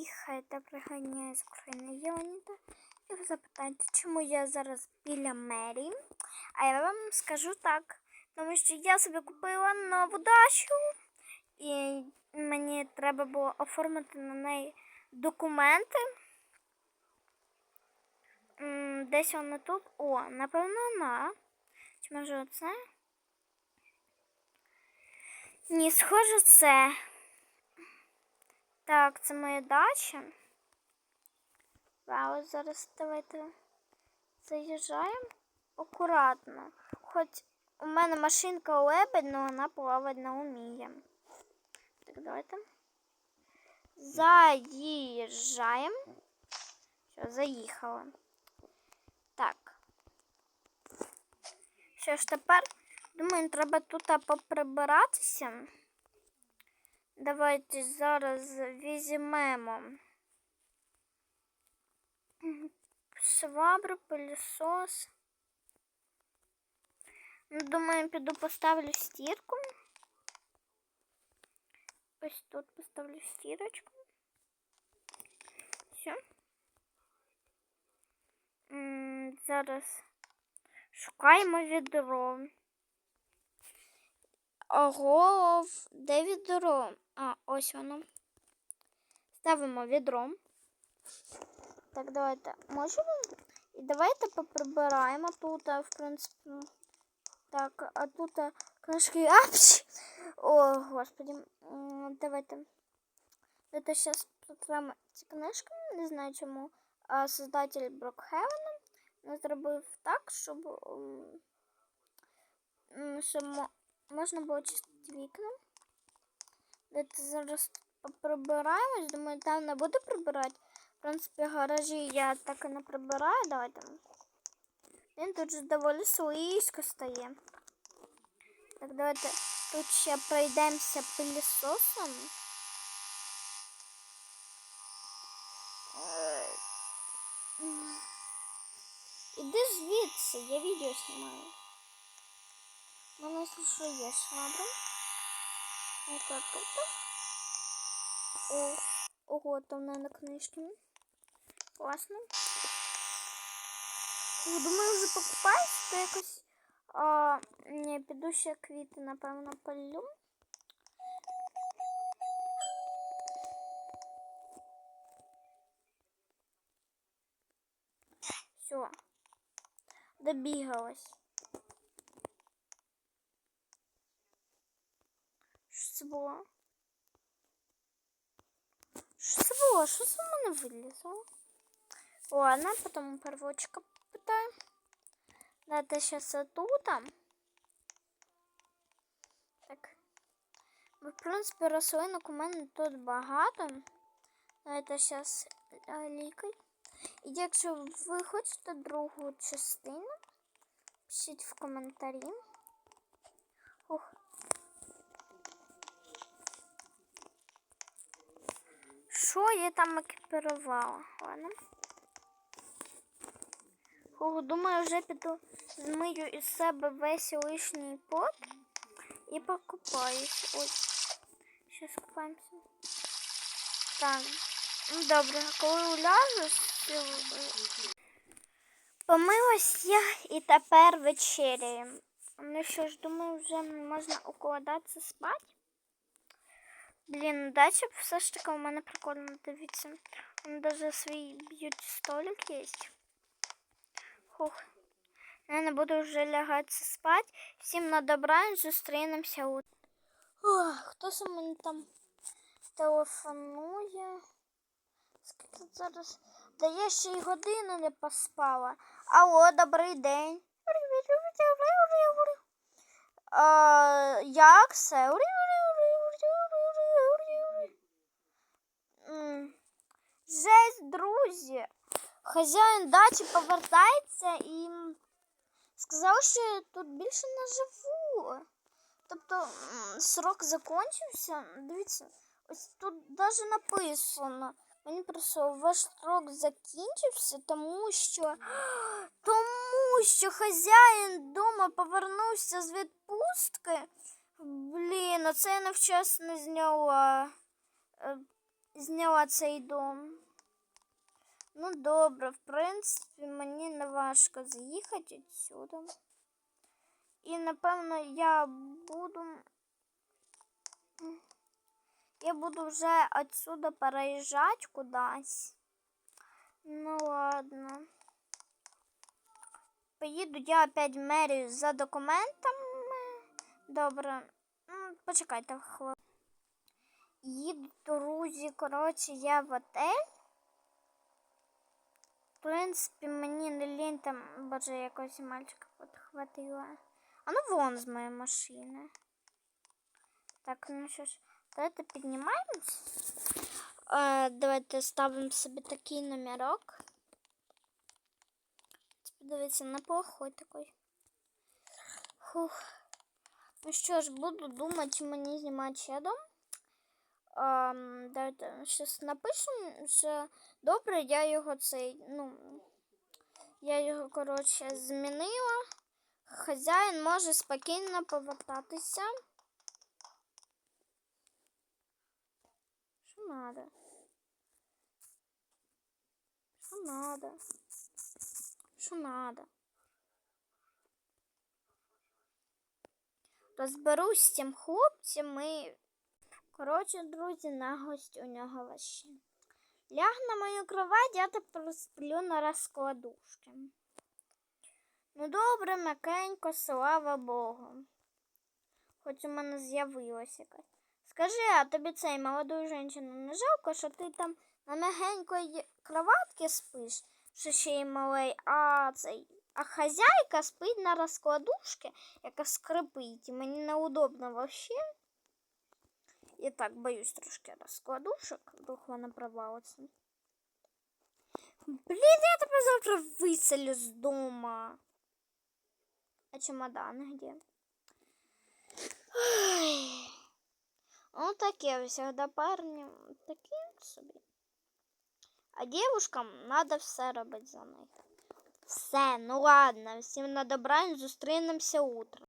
приїхає та приганяє з України Єоніда. І ви запитаєте, чому я зараз біля мерії? А я вам скажу так, тому що я собі купила нову дачу, і мені треба було оформити на неї документи. Десь вона тут. О, напевно, вона. Чи може оце? Ні, схоже, це. Так, це моя дача. Вау, зараз давайте заїжджаємо акуратно. Хоч у мене машинка лебедь, але вона плавати не вміє. Так, давайте. Заїжджаємо. Все, заїхала. Так. Що ж тепер, думаю, треба тут поприбиратися. Давайте зараз візьмемо швабру, пилісос. Ну, Думаю, піду поставлю стірку. Ось тут поставлю стірочку. Все. М, Зараз шукаємо відро. Ого, де відро? А, ось воно. Ставимо відро. Так, давайте можемо. І давайте поприбираємо тут, в принципі. Так, а тут книжки. Апч! О, господи. Давайте. Давайте зараз потремо ці книжки. Не знаю чому. А создатель Брокхевена зробив так, щоб, щоб можна було чистити вікна. Давайте зараз поприбираємось. Думаю, там не буду прибирати. В принципі, гаражі я так і не прибираю. Давайте. Він тут же доволі слизько стає. Так, давайте тут ще пройдемося пилісосом. Е. Іди звідси, я відео знімаю. У якщо що, є швабра. Это тут. О, ого, там, наверное, книжки. Класно. Я думаю, вже покупаюсь, то якось а, не, піду ще напевно, полю. Все. Добігалась. Що це було? Що це було? Це мене вилізло? Ладно, потом первочка питаю. Давайте сейчас тут. Так. В принципі, рослинок у мене тут багато. Давайте зараз лікай. І якщо ви хочете другу частину, пишіть в коментарі. Що я там екіпірувала? Ладно. Фух, думаю, вже піду змию із себе весь лишній пот і покупаюсь. Ой, зараз купаємося. Так, ну добре, коли уляжу, помилась я і тепер вечеряємо. Ну що ж, думаю, вже можна укладатися спати. Блін, дача все ж таки у мене прикольно дивіться. У мене навіть свій б'юті столик є. Хух. Я не буду вже лягати спати. Всім на добраніч, зустрінемося у. Ох, хто це мені там телефонує? Скільки зараз? Та я ще й годину не поспала. Алло, добрий день. А, як це? Хазяїн дачі повертається і сказав, що я тут більше не живу. Тобто срок закінчився. Дивіться, ось тут навіть написано. Мені просто ваш срок закінчився, тому що тому що хазяїн вдома повернувся з відпустки. Блін, оце я невчасно зняла. Е, зняла цей дом. Ну, добре, в принципі, мені не важко заїхати відсюди. І напевно я буду. Я буду вже отсюда переїжджати кудись. Ну ладно. Поїду я опять в мерію за документами. Добре. Почекайте хвилину. Їду, друзі, коротше, я в отель. В принципі, мені не лінь там, боже, якогось мальчика підхватила. А ну вон з моєї машини. Так, ну що ж, давайте піднімаємось. Е, давайте ставимо собі такий номерок. Подивіться, неплохой такой. Фух. Ну що ж, буду думати, чи мені знімати ще дом. Ем, давайте щось напишемо, що добре, я його цей, ну, я його, коротше, змінила. Хазяїн може спокійно повертатися. Що надо? Що надо? Що надо? Розберусь з цим хлопцем і, коротше, друзі, наглость у нього вообще. Ляг на мою кровать, я тепер сплю на розкладушки. Ну добре, м'якенько, слава Богу. Хоч у мене з'явилася якась. Скажи, а тобі цей молодою жінчину не жалко, що ти там на м'ягенької кроватці спиш, що ще й малий, а цей. А хазяйка спить на розкладушці, яка скрипить. І мені неудобно вообще. Я так боюсь трошки розкладушок, вдруг вона провалиться. Блін, я тебе завтра виселю з дома. А чемодан где? Ой. Ну, таке всегда парни, такі собі. А девушкам надо все робити за них. Все, ну ладно, всім на добраніч, зустрінемося утром.